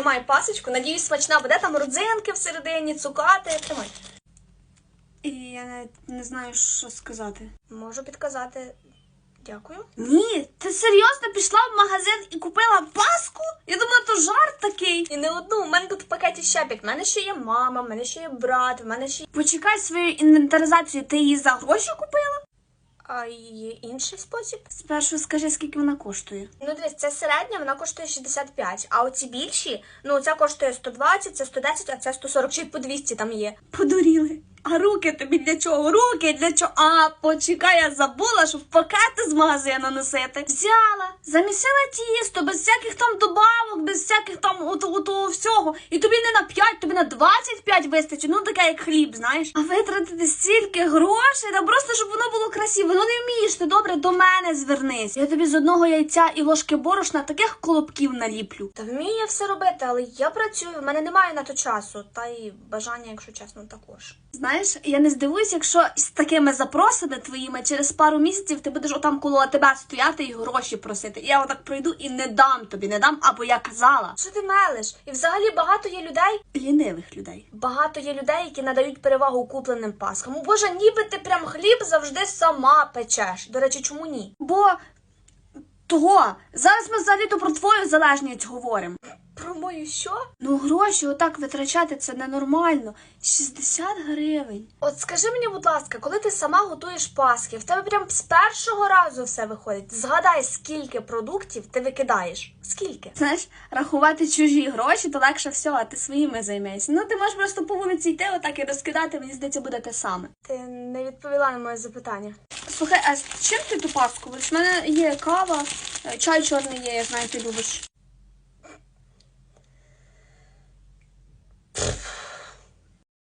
Тримай пасочку, надіюсь, смачна буде там родзинки всередині, цукати. Тримай. І я навіть не знаю, що сказати. Можу підказати. Дякую. Ні, ти серйозно пішла в магазин і купила паску? Я думала, то жарт такий. І не одну, у мене тут в пакеті ще п'ять. В мене ще є мама, в мене ще є брат, в мене ще є. Почекай свою інвентаризацію, ти її за гроші купила? А є інший спосіб. Спершу скажи, скільки вона коштує. Ну, дивись, це середня, вона коштує 65, а оці більші, ну ця коштує 120, це 110, а це 140, чи по 200 там є. Подуріли. А руки тобі для чого? Руки для чого? А, почекай, я забула, щоб пакети з магазину носити. Взяла, замісила тісто, без всяких там добавок, без всяких там ото, ото всього. І тобі не на 5, тобі на 25 вистачить. Ну таке як хліб, знаєш. А витратити стільки грошей, та просто щоб воно було красиво. Ну не вмієш ти добре до мене звернись. Я тобі з одного яйця і ложки борошна таких колобків наліплю. Та вмію я все робити, але я працюю, в мене немає на то часу, та й бажання, якщо чесно, також. Знаєш, я не здивуюсь, якщо з такими запросами твоїми через пару місяців ти будеш отам коло тебе стояти і гроші просити. І я отак пройду і не дам тобі, не дам, або я казала. Що ти мелиш? І взагалі багато є людей, Лінивих людей. багато є людей, які надають перевагу купленим паскам. О, Боже, ніби ти прям хліб завжди сама печеш. До речі, чому ні? Бо того, зараз ми взагалі то про твою залежність говоримо. Про мою що? Ну, гроші отак витрачати це ненормально. 60 гривень. От скажи мені, будь ласка, коли ти сама готуєш паски, в тебе прям з першого разу все виходить. Згадай, скільки продуктів ти викидаєш. Скільки? Знаєш, рахувати чужі гроші, то легше всього, а ти своїми займайся. Ну, ти можеш просто по вулиці йти, отак і розкидати, мені здається, буде те саме. Ти не відповіла на моє запитання. Слухай, а з чим ти ту паску? У мене є кава, е, чай чорний є, я знаю, ти любиш.